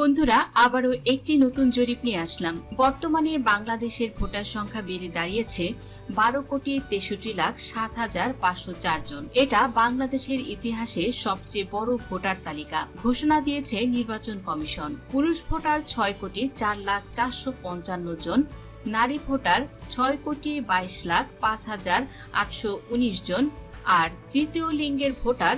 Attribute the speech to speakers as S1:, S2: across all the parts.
S1: বন্ধুরা, আবারও একটি নতুন জরিপ নিয়ে আসলাম। বর্তমানে বাংলাদেশের ভোটার সংখ্যা বেড়ে দাঁড়িয়েছে বারো কোটি তেষট্টি লাখ সাত হাজার পাঁচশো চার জন। এটা বাংলাদেশের ইতিহাসে সবচেয়ে বড় ভোটার তালিকা। ঘোষণা দিয়েছে নির্বাচন কমিশন। পুরুষ ভোটার ছয় কোটি চার লাখ চারশো পঞ্চান্ন জন, নারী ভোটার ছয় কোটি বাইশ লাখ পাঁচ হাজার আটশো উনিশ জন, আর তৃতীয় লিঙ্গের ভোটার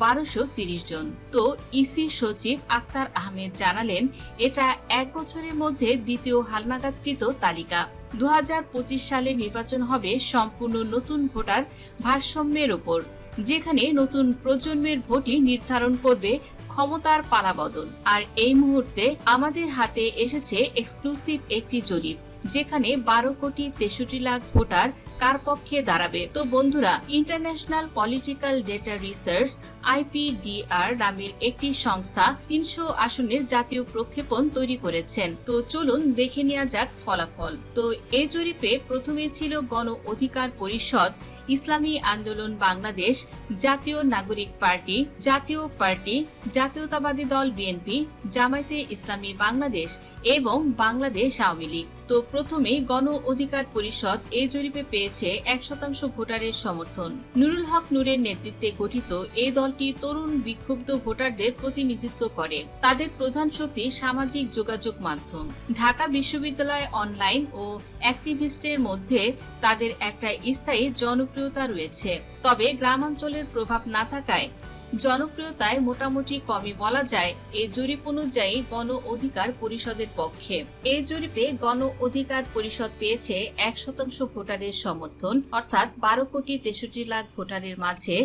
S1: বারোশো জন। তো ইসি সচিব আক্তার আহমেদ জানালেন, এটা এক বছরের মধ্যে দ্বিতীয় হালনাগাদকৃত তালিকা। দু হাজার পঁচিশ সালে নির্বাচন হবে সম্পূর্ণ নতুন ভোটার ভারসাম্যের ওপর, যেখানে নতুন প্রজন্মের ভোটই নির্ধারণ করবে ক্ষমতার পালাবদল। আর এই মুহূর্তে আমাদের হাতে এসেছে এক্সক্লুসিভ একটি জরিপ। যেখানে বারো কোটি তেষট্টি লাখ ভোটার কার পক্ষে দাঁড়াবে। তো বন্ধুরা international political data research IPDR নামের একটি সংস্থা তিনশো আসনের জাতীয় প্রক্ষেপণ তৈরি করেছেন। তো চলুন দেখে নেওয়া যাক ফলাফল। তো এই জরিপে প্রথমে ছিল গণ অধিকার পরিষদ, ইসলামী আন্দোলন বাংলাদেশ, জাতীয় নাগরিক পার্টি, জাতীয় পার্টি, জাতীয়তাবাদী দল বিএনপি, জামায়াতে ইসলামী বাংলাদেশ এবং বাংলাদেশ আওয়ামী লীগ। তো প্রথমে গণ অধিকার পরিষদ এই জরিপে পেয়েছে এক শতাংশ ভোটারের সমর্থন। নুরুল হক নূরের নেতৃত্বে গঠিত এই দলটি তরুণ বিক্ষুব্ধ ভোটারদের প্রতিনিধিত্ব করে। তাদের প্রধান শক্তি সামাজিক যোগাযোগ মাধ্যম। ঢাকা বিশ্ববিদ্যালয় অনলাইন ও অ্যাক্টিভিস্টের মধ্যে তাদের একটা স্থায়ী জনপ্রিয়তা রয়েছে। তবে গ্রামাঞ্চলের প্রভাব না থাকায় জনপ্রিয়তায় মোটামুটি কমই বলা যায়। এই জরিপ অনুযায়ী গণ অধিকার পরিষদের পক্ষে। এই জরিপে গণ অধিকার পরিষদ পেয়েছে এক শতাংশ ভোটারের সমর্থন, অর্থাৎ বারো কোটি তেষট্টি লাখ ভোটারের মাঝে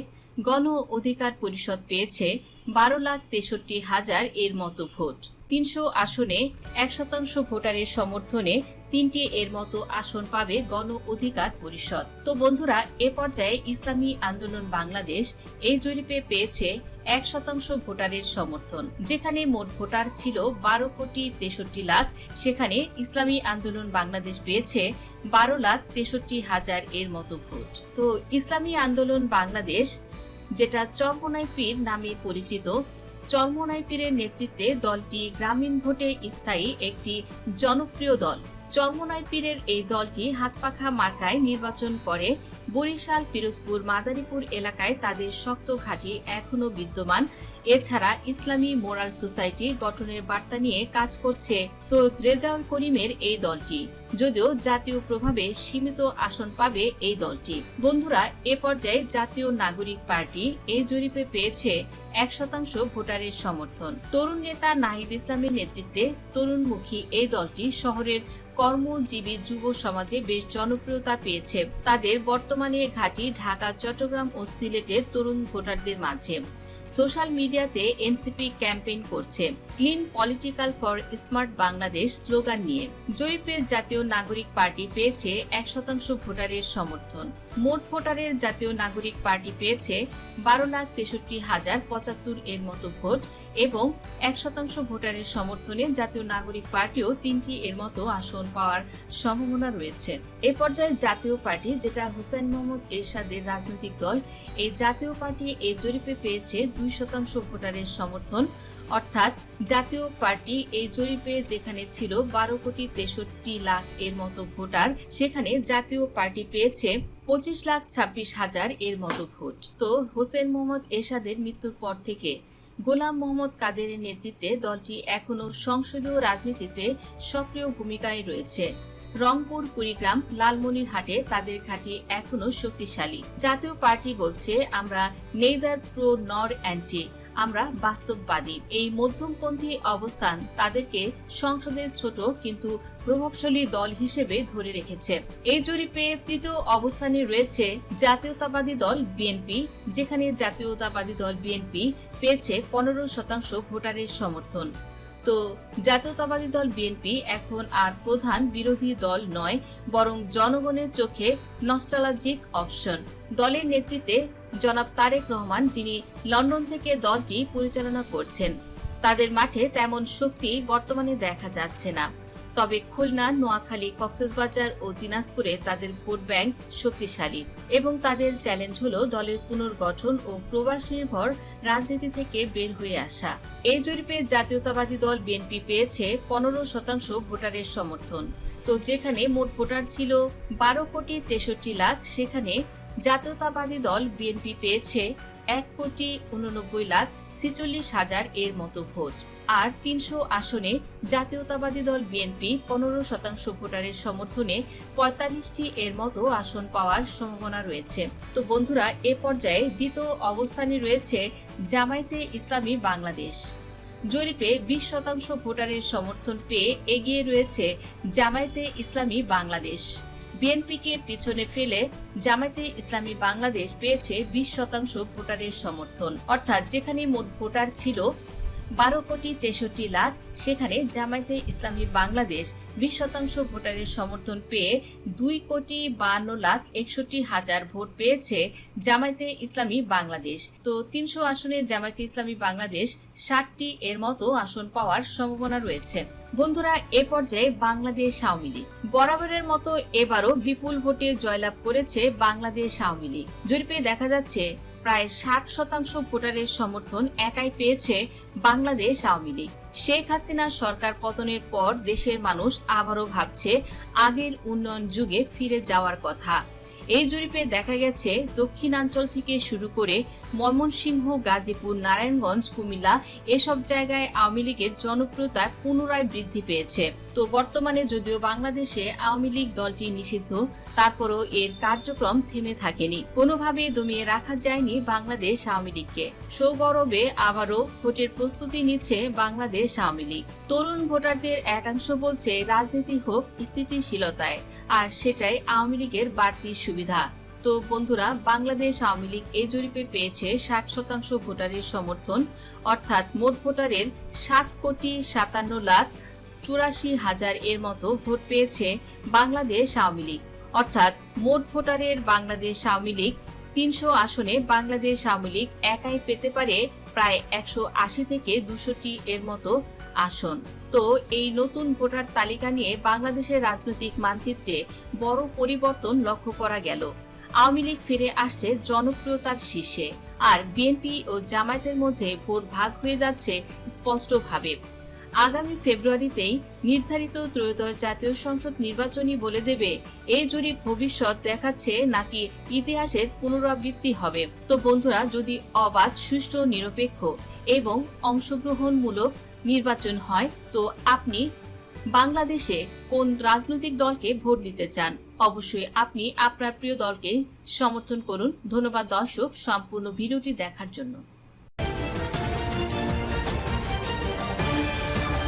S1: গণ অধিকার পরিষদ পেয়েছে বারো লাখ তেষট্টি হাজার এর মতো ভোট। তিনশো আসনে এক শতাংশ ভোটারের সমর্থনে তিনটি এর মতো আসন পাবে গণ অধিকার পরিষদ। তো বন্ধুরা, এ পর্যায়ে ইসলামী আন্দোলন বাংলাদেশ এই জরিপে পেয়েছে এক শতাংশ ভোটারের সমর্থন। যেখানে মোট ভোটার ছিল বারো কোটি তেষট্টি লাখ, সেখানে ইসলামী আন্দোলন বাংলাদেশ পেয়েছে বারো লাখ তেষট্টি হাজার এর মতো ভোট। তো ইসলামী আন্দোলন বাংলাদেশ, যেটা চরমনাই পীর নামে পরিচিত, চরমনাই পীরের নেতৃত্বে দলটি গ্রামীণ ভোটে স্থায়ী একটি জনপ্রিয় দল। চরমনাই পীরের এই দলটি হাতপাখা মার্কায় নির্বাচন করে বরিশাল, পিরোজপুর, মাদারীপুর এলাকায় তাদের শক্ত ঘাঁটি এখনও বিদ্যমান। এছাড়া ইসলামী মোরাল সোসাইটি গঠনের বার্তা নিয়ে কাজ করছে সৈয়দ রেজাউল করিমের এই দলটি। যদিও জাতীয় প্রভাবে সীমিত আসন পাবে এই দলটি। বন্ধুরা, এ পর্যায়ে জাতীয় নাগরিক পার্টি এই জরিপে পেয়েছে এক শতাংশ ভোটারের সমর্থন। তরুণ নেতা নাহিদ ইসলামের নেতৃত্বে তরুণমুখী এই দলটি শহরের কর্মজীবী যুব সমাজে বেশ জনপ্রিয়তা পেয়েছে। তাদের বর্তমানে ঘাঁটি ঢাকা, চট্টগ্রাম ও সিলেটের তরুণ ভোটারদের মাঝে। সোশ্যাল মিডিয়াতে এনসিপি ক্যাম্পেইন করছে। Clean political for smart Bangladesh slogan নিয়ে। জরিপে জাতীয় নাগরিক পার্টি পেয়েছে এক শতাংশ ভোটারের সমর্থন। মোট ভোটারের জাতীয় নাগরিক পার্টি পেয়েছে বারো লাখ তেষট্টি হাজার পঁচাত্তর এর মতো ভোট এবং এক শতাংশ ভোটারের সমর্থনে জাতীয় নাগরিক পার্টিও তিনটি এর মতো আসন পাওয়ার সম্ভাবনা রয়েছে। এ পর্যায়ে জাতীয় পার্টি, যেটা হুসেন মোহাম্মদ এরশাদের রাজনৈতিক দল, এই জাতীয় পার্টি এই জরিপে পেয়েছে দুই শতাংশ ভোটারের সমর্থন অর্থাৎ জাতীয় পার্টি এই জরিপে যেখানে ছিল বারো কোটি তেষট্টি লাখ এর মতো ভোটার, সেখানে জাতীয় পার্টি পেয়েছে পঁচিশ লাখ ছাব্বিশ হাজার এর মতো ভোট। তো হোসেন মোহাম্মদ এরশাদের মৃত্যুর পর থেকে গোলাম মোহাম্মদ কাদেরের নেতৃত্বে দলটি এখনও সংসদীয় রাজনীতিতে সক্রিয় ভূমিকায় রয়েছে। রংপুর, কুড়িগ্রাম, লালমনিরহাটে তাদের ঘাঁটি এখনও শক্তিশালী। জাতীয় পার্টি বলছে, আমরা নেইদার প্রো নর অ্যান্টি আমরা বাস্তববাদী। এই মধ্যমপন্থী অবস্থান তাদেরকে সংসদের ছোট কিন্তু প্রভাবশালী দল হিসেবে ধরে রেখেছে। এই জরিপে তৃতীয় অবস্থানে রয়েছে জাতীয়তাবাদী দল বিএনপি, যেখানে জাতীয়তাবাদী দল বিএনপি পেয়েছে পনেরো শতাংশ ভোটারের সমর্থন। তো জাতীয়তাবাদী দল বিএনপি এখন আর প্রধান বিরোধী দল নয়, বরং জনগণের চোখে নস্টালজিক অপশন দলের নেতৃত্বে জনাব তারেক রহমান, যিনি লন্ডন থেকে দলটি পরিচালনা করছেন। তাদের মাঠে তেমন শক্তি বর্তমানে দেখা যাচ্ছে না। তবে খুলনা, নোয়াখালী, কক্সবাজার ও দিনাজপুরে তাদের ভোট ব্যাংক শক্তিশালী এবং তাদের চ্যালেঞ্জ হল দলের পুনর্গঠন ও প্রবাস নির্ভর রাজনীতি থেকে বের হয়ে আসা। এই জরিপে জাতীয়তাবাদী দল বিএনপি পেয়েছে পনেরো শতাংশ ভোটারের সমর্থন। তো যেখানে মোট ভোটার ছিল বারো কোটি তেষট্টি লাখ, সেখানে জাতীয়তাবাদী দল বিএনপি পেয়েছে এক কোটি উননব্বই লাখ ছিচল্লিশ হাজার এর মতো ভোট। আর তিনশো আসনে জাতীয়তাবাদী দল বিএনপি পনেরো শতাংশ ভোটারের সমর্থনে পঁয়তাল্লিশটি এর মতো আসন পাওয়ার সম্ভাবনা রয়েছে। তো বন্ধুরা, এ পর্যায়ে দ্বিতীয় অবস্থানে রয়েছে জামায়াতে ইসলামী বাংলাদেশ। জরিপে বিশ শতাংশ ভোটারের সমর্থন পেয়ে এগিয়ে রয়েছে জামায়াতে ইসলামী বাংলাদেশ। বিএনপিকে পিছনে ফেলে জামায়াতে ইসলামী বাংলাদেশ পেয়েছে বিশ শতাংশ ভোটারের সমর্থন। অর্থাৎ যেখানে মোট ভোটার ছিল বারো কোটি তেষট্টি লাখ। সেখানে জামায়াতে ইসলামী বাংলাদেশ বিশ শতাংশ ভোটারের সমর্থন পেয়ে দুই কোটি বান্ন লাখ একষট্টি হাজার ভোট পেয়েছে জামায়াতে ইসলামী বাংলাদেশ। তো তিনশো আসনে জামায়াতে ইসলামী বাংলাদেশ ষাটটি এর মতো আসন পাওয়ার সম্ভাবনা রয়েছে। বন্ধুরা, এ পর্যায়ে বাংলাদেশ আওয়ামী লীগ। বরাবরের মতো এবারও বিপুল ভোটে জয়লাভ করেছে বাংলাদেশ আওয়ামী লীগ। জরিপে দেখা যাচ্ছে প্রায় ষাট শতাংশ ভোটারের সমর্থন একাই পেয়েছে বাংলাদেশ আওয়ামী লীগ। শেখ হাসিনা সরকার পতনের পর দেশের মানুষ আবারও ভাবছে আগের উন্নয়ন যুগে ফিরে যাওয়ার কথা। এই জরিপে দেখা গেছে, দক্ষিণাঞ্চল থেকে শুরু করে ময়মনসিংহ, গাজীপুর, নারায়ণগঞ্জ, কুমিল্লা এসব জায়গায় আওয়ামী লীগের জনপ্রিয়তা পুনরায় বৃদ্ধি পেয়েছে। তো বর্তমানে যদিও বাংলাদেশে আওয়ামী লীগ দলটি নিষিদ্ধ, তারপরও এর কার্যক্রম থেমে থাকেনি। কোনোভাবে দমিয়ে রাখা যায়নি বাংলাদেশ আওয়ামী লীগকে। সৌগৌরবে আবারও ভোটের প্রস্তুতি নিচ্ছে বাংলাদেশ আওয়ামী লীগ। তরুণ ভোটারদের একাংশ বলছে, রাজনীতি হোক স্থিতিশীলতায়, আর সেটাই আওয়ামী লীগের বাড়তি সুবিধা। তো বন্ধুরা, বাংলাদেশ আওয়ামী লীগ এই জরিপে পেয়েছে ষাট শতাংশ ভোটারের সমর্থন, অর্থাৎ মোট ভোটারের সাত কোটি সাতান্ন লাখ চুরাশি হাজার এর মতো ভোট পেয়েছে বাংলাদেশ আওয়ামী লীগ। অর্থাৎ মোট ভোটারের বাংলাদেশ আওয়ামী লীগ তিনশো আসনে বাংলাদেশ আওয়ামী লীগ একাই পেতে পারে প্রায় একশো আশি থেকে দুশোটি এর মতো আসন। তো এই নতুন ভোটার তালিকা নিয়ে বাংলাদেশের রাজনৈতিক মানচিত্রে বড় পরিবর্তন লক্ষ্য করা গেল। আওয়ামী লীগ ফিরে আসছে জনপ্রিয়তার শীর্ষে, আর বিএনপি ও জামায়াতের মধ্যে ভোট ভাগ হয়ে যাচ্ছে স্পষ্টভাবে। আগামী ফেব্রুয়ারিতেই নির্ধারিত ত্রয়োদশ জাতীয় সংসদ নির্বাচনই বলে দেবে এই জরিপ ভবিষ্যৎ দেখাচ্ছে নাকি ইতিহাসের পুনরাবৃত্তি হবে। তো বন্ধুরা, যদি অবাধ, সুষ্ঠু, নিরপেক্ষ এবং অংশগ্রহণমূলক নির্বাচন হয়, তো আপনি বাংলাদেশে কোন রাজনৈতিক দলকে ভোট দিতে চান? অবশ্যই আপনি আপনার প্রিয় দলকে সমর্থন করুন। ধন্যবাদ দর্শক, সম্পূর্ণ ভিডিওটি দেখার জন্য।